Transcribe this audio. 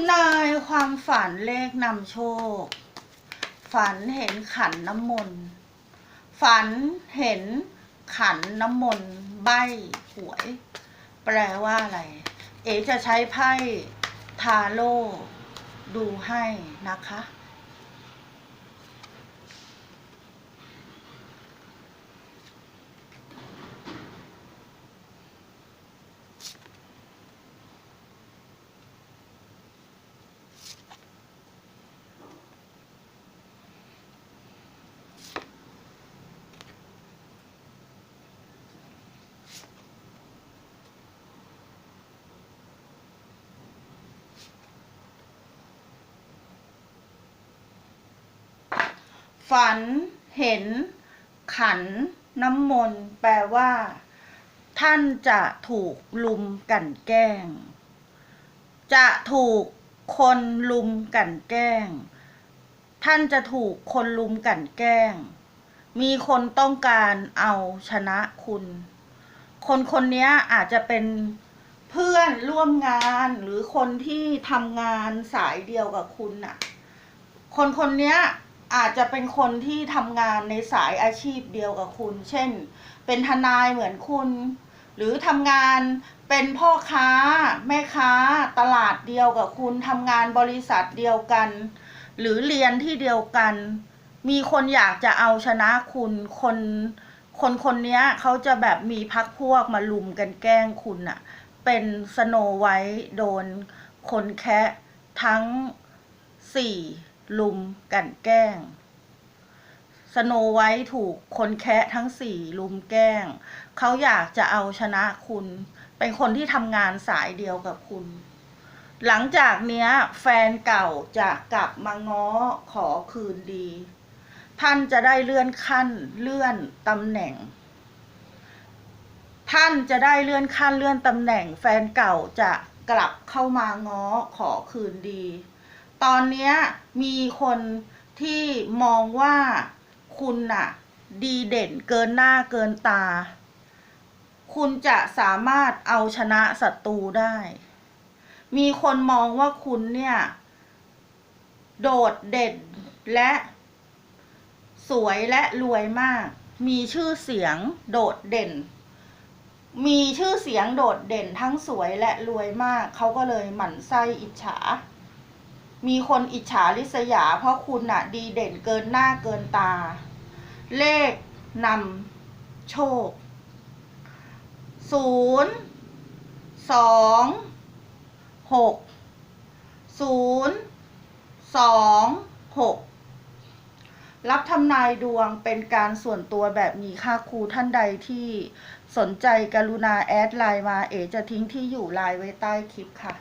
ำนายความฝันเลขนำโชค ฝันเห็นขันน้ำมนต์ ฝันเห็นขันน้ำมนต์ใบหวย แปลว่าอะไร เอ๋จะใช้ไพ่ทาโร่ดูให้นะคะ ฝันเห็น ขันน้ำมนต์แปลว่า ท่านจะถูกลุมกันแกล้ง จะถูกคนลุมกันแกล้ง ท่านจะถูกคนลุมกันแกล้ง มีคนต้องการเอาชนะคุณ คนคนนี้อาจจะเป็นเพื่อนร่วมงานหรือคนที่ทำงานสายเดียวกับคุณน่ะ คนคนนี้ อาจจะเป็นคนที่ทำงานในสายอาชีพเดียวกับคุณ เช่น เป็นทนายเหมือนคุณ หรือทำงานเป็นพ่อค้า แม่ค้า ตลาดเดียวกับคุณทำงานบริษัทเดียวกัน หรือเรียนที่เดียวกัน มีคนอยากจะเอาชนะคุณคนคนคนนี้เขาจะแบบมีพักพวกมาลุมกันแกล้งคุณอะเป็นสโนไวท์โดนคนแคะทั้งสี่ ลุมกันแกล้ง สโนไวท์ถูกคนแคะทั้งสี่ลุมแกล้ง เขาอยากจะเอาชนะคุณ เป็นคนที่ทำงานสายเดียวกับคุณ หลังจากเนี้ย แฟนเก่าจะกลับมาง้อขอคืนดี ท่านจะได้เลื่อนขั้นเลื่อนตำแหน่งท่านจะได้เลื่อนขั้นเลื่อนตำแหน่งแฟนเก่าจะกลับเข้ามาง้อขอคืนดี ตอนนี้มีคนที่มองว่าคุณน่ะ ดีเด่นเกินหน้าเกินตา คุณจะสามารถเอาชนะศัตรูได้ มีคนมองว่าคุณเนี่ย โดดเด่นและ สวยและรวยมาก มีชื่อเสียงโดดเด่น มีชื่อเสียงโดดเด่นทั้งสวยและรวยมาก เขาก็เลยหมั่นไส้อิจฉา มีคนอิจฉาริษยา เพราะคุณน่ะดีเด่นเกินหน้าเกินตา เลขนำโชคศูนย์สองหกศูนย์สองหกรับทำนายดวงเป็นการส่วนตัวแบบมีค่าครูท่านใดที่สนใจกรุณาแอดไลน์มาเอจะทิ้งที่อยู่ไลน์ไว้ใต้คลิปค่ะ